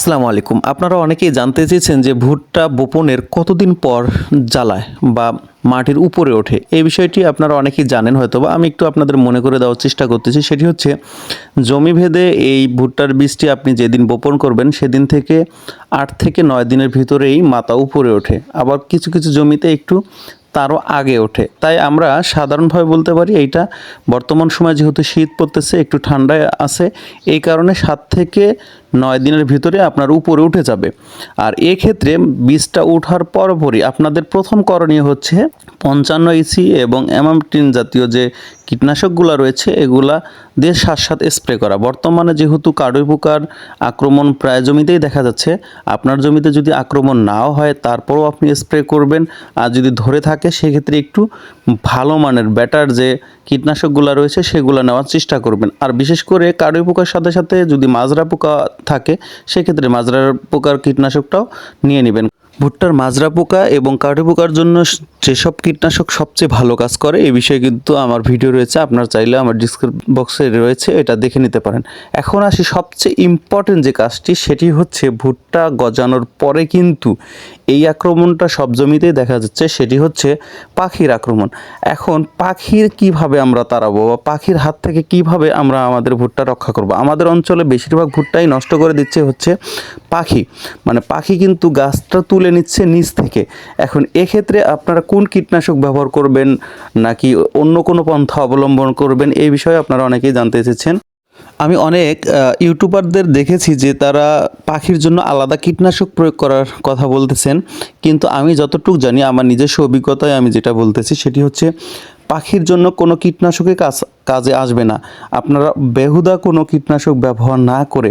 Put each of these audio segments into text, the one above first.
আসসালামু আলাইকুম। আপনারা অনেকেই জানতে চেয়েছেন যে ভুট্টা বপনের কতদিন পর জ্বালায় বা মাটির উপরে ওঠে। এই বিষয়টি আপনারা অনেকেই জানেন হয়তো বা আমি একটু আপনাদের মনে করে দেওয়ার চেষ্টা করতেছি। সেটি হচ্ছে, জমি ভেদে এই ভুট্টার বীজটি আপনি যেদিন বপন করবেন, সেদিন থেকে আট থেকে নয় দিনের ভিতরেই মাথা উপরে ওঠে। আবার কিছু কিছু জমিতে একটু তারও আগে ওঠে। তাই আমরা সাধারণভাবে বলতে পারি, এইটা বর্তমান সময় যেহেতু শীত পড়তেছে, একটু ঠান্ডায় আছে, এই কারণে সাত থেকে নয় দিনের ভিতরে আপনার উপরে উঠে যাবে। আর এক্ষেত্রে বীজটা ওঠার পরপরই আপনাদের প্রথম করণীয় হচ্ছে পঞ্চান্ন ইসি এবং অ্যামামটিন জাতীয় যে কীটনাশকগুলো রয়েছে, এগুলা দিয়ে সাত স্প্রে করা। বর্তমানে যেহেতু কাডুই পোকার আক্রমণ প্রায় জমিতেই দেখা যাচ্ছে, আপনার জমিতে যদি আক্রমণ নাও হয়, তারপরও আপনি স্প্রে করবেন। আর যদি ধরে থাকে, সেক্ষেত্রে একটু ভালো মানের ব্যাটার যে কীটনাশকগুলো রয়েছে, সেগুলো নেওয়ার চেষ্টা করবেন। আর বিশেষ করে কাডুই পোকার সাথে সাথে যদি মাজরা পোকা থাকে সেক্ষেত্রে মাজরার পোকার কীটনাশকটাও নিয়ে নেবেন। ভুট্টার মাজরা পোকা এবং কাঠি পোকার জন্য যেসব কীটনাশক সবচেয়ে ভালো কাজ করে, এই বিষয়ে কিন্তু আমার ভিডিও রয়েছে, আপনার চাইলে আমার ডিসক্রিপ বক্সে রয়েছে, এটা দেখে নিতে পারেন। এখন আসি সবচেয়ে ইম্পর্টেন্ট যে কাজটি, সেটি হচ্ছে ভুট্টা গজানোর পরে কিন্তু এই আক্রমণটা সব জমিতেই দেখা যাচ্ছে, সেটি হচ্ছে পাখির আক্রমণ। এখন পাখির কীভাবে আমরা তাড়াবো বা পাখির হাত থেকে কীভাবে আমরা আমাদের ভুট্টা রক্ষা করব? আমাদের অঞ্চলে বেশিরভাগ ভুট্টাই নষ্ট করে দিচ্ছে হচ্ছে পাখি। মানে পাখি কিন্তু গাছটা তুলে নিচ্ছে নিচ থেকে। এখন এক্ষেত্রে আপনারা কোন কীটনাশক ব্যবহার করবেন নাকি অন্য কোনো পন্থা অবলম্বন করবেন, এই বিষয়ে আপনারা অনেকেই জানতে এসেছেন আমি অনেক ইউটিউবারদের দেখেছি যে তারা পাখির জন্য আলাদা কীটনাশক প্রয়োগ করার কথা বলতেছেন। কিন্তু আমি যতটুকু জানি, আমার নিজস্ব অভিজ্ঞতায় আমি যেটা বলতেছি, সেটি হচ্ছে পাখির জন্য কোনো কীটনাশকে কাজ কাজে আসবে না। আপনারা বেহুদা কোনো কীটনাশক ব্যবহার না করে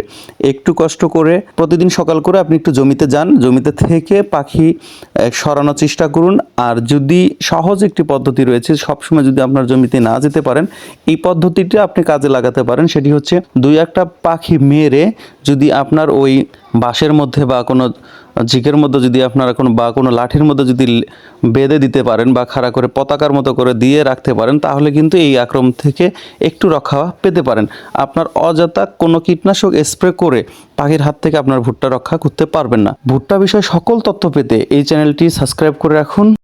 একটু কষ্ট করে প্রতিদিন সকাল করে আপনি একটু জমিতে যান। জমিতে থেকে পাখি সরানোর চেষ্টা করুন। আর যদি সহজ একটি পদ্ধতি রয়েছে, সবসময় যদি আপনার জমিতে না যেতে পারেন, এই পদ্ধতিটি আপনি কাজে লাগাতে পারেন। সেটি হচ্ছে দুই একটা পাখি মেরে যদি আপনার ওই বাঁশের মধ্যে বা কোনো ঝিকের মধ্যে যদি আপনারা কোনো বা কোনো লাঠির মধ্যে যদি বেঁধে দিতে পারেন বা খাড়া করে পতাকার মতো করে দিয়ে রাখতে পারেন, তাহলে কিন্তু এই আক্রমণ থেকে একটু রক্ষা পেতে পারেন। আপনার অযথা কোনো কীটনাশক স্প্রে করে পাখির হাত থেকে আপনার ভুট্টা রক্ষা করতে পারবেন না। ভুট্টা বিষয়ে সকল তথ্য পেতে এই চ্যানেলটি সাবস্ক্রাইব করে রাখুন।